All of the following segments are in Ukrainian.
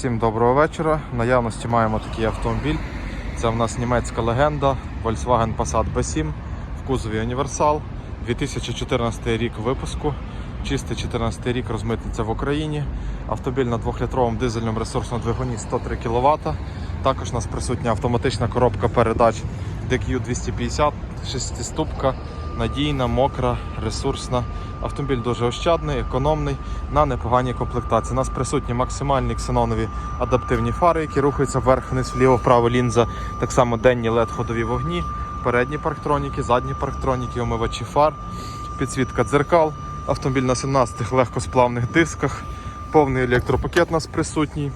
Всім доброго вечора. В наявності маємо такий автомобіль. Це в нас німецька легенда Volkswagen Passat B7 в кузові універсал. 2014 рік випуску. Чистий 14 рік розмитниця в Україні. Автомобіль на 2-літровому дизельному ресурсному двигуні 103 кВт. Також у нас присутня автоматична коробка передач DQ 250, шестиступка, надійна, мокра, ресурсна. Автомобіль дуже ощадний, економний, на непоганій комплектації. У нас присутні максимальні ксенонові адаптивні фари, які рухаються вверх, вниз, вліво, вправо лінза. Так само денні led ходові вогні, передні парктроніки, задні парктроніки, омивачі фар, підсвітка дзеркал. Автомобіль на 17 легкосплавних дисках, повний електропакет у нас присутній.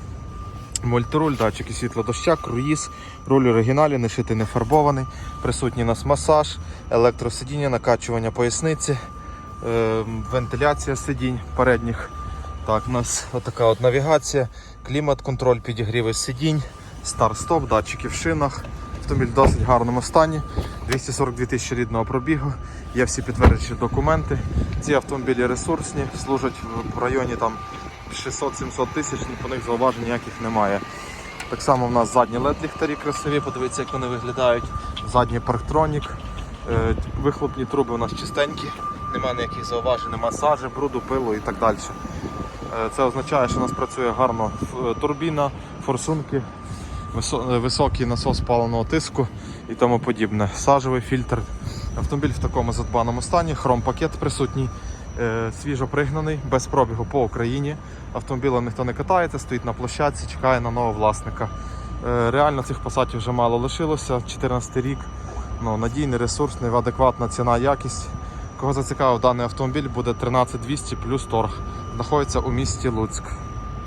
Мультируль, датчики світлодоща, круїз, руль оригіналі, не шитий, не фарбований. Присутній нас масаж, електросидіння, накачування поясниці, е, вентиляція сидінь передніх. Так, у нас така от навігація, клімат-контроль, підігріви сидінь, старт-стоп, датчики в шинах. Автомобіль в досить гарному стані. 242 тисячі рідного пробігу. Є всі підтверджені документи. Ці автомобілі ресурсні, служать в районі там 600-700 тисяч, по них зауважень ніяких немає. Так само в нас задні led ліхтарі красиві, подивіться, як вони виглядають. Задній парктронік, Е, вихлопні труби у нас чистенькі, немає ніяких зауважень, немає сажі, бруду, пилу і так далі. Е, Це означає, що у нас працює гарно е, турбіна, форсунки, високий насос паленого тиску і тому подібне. Сажевий фільтр. Автомобіль в такому задбаному стані, хром-пакет присутній, е, свіжо пригнаний, без пробігу по Україні. Автомобілем ніхто не катається, стоїть на площадці, чекає на нового власника. Е, Реально цих посадів вже мало лишилося. 14 рік. Ну, надійний, ресурсний, адекватна ціна, якість. Кого зацікавив даний автомобіль, буде 13200 плюс торг. Знаходиться у місті Луцьк.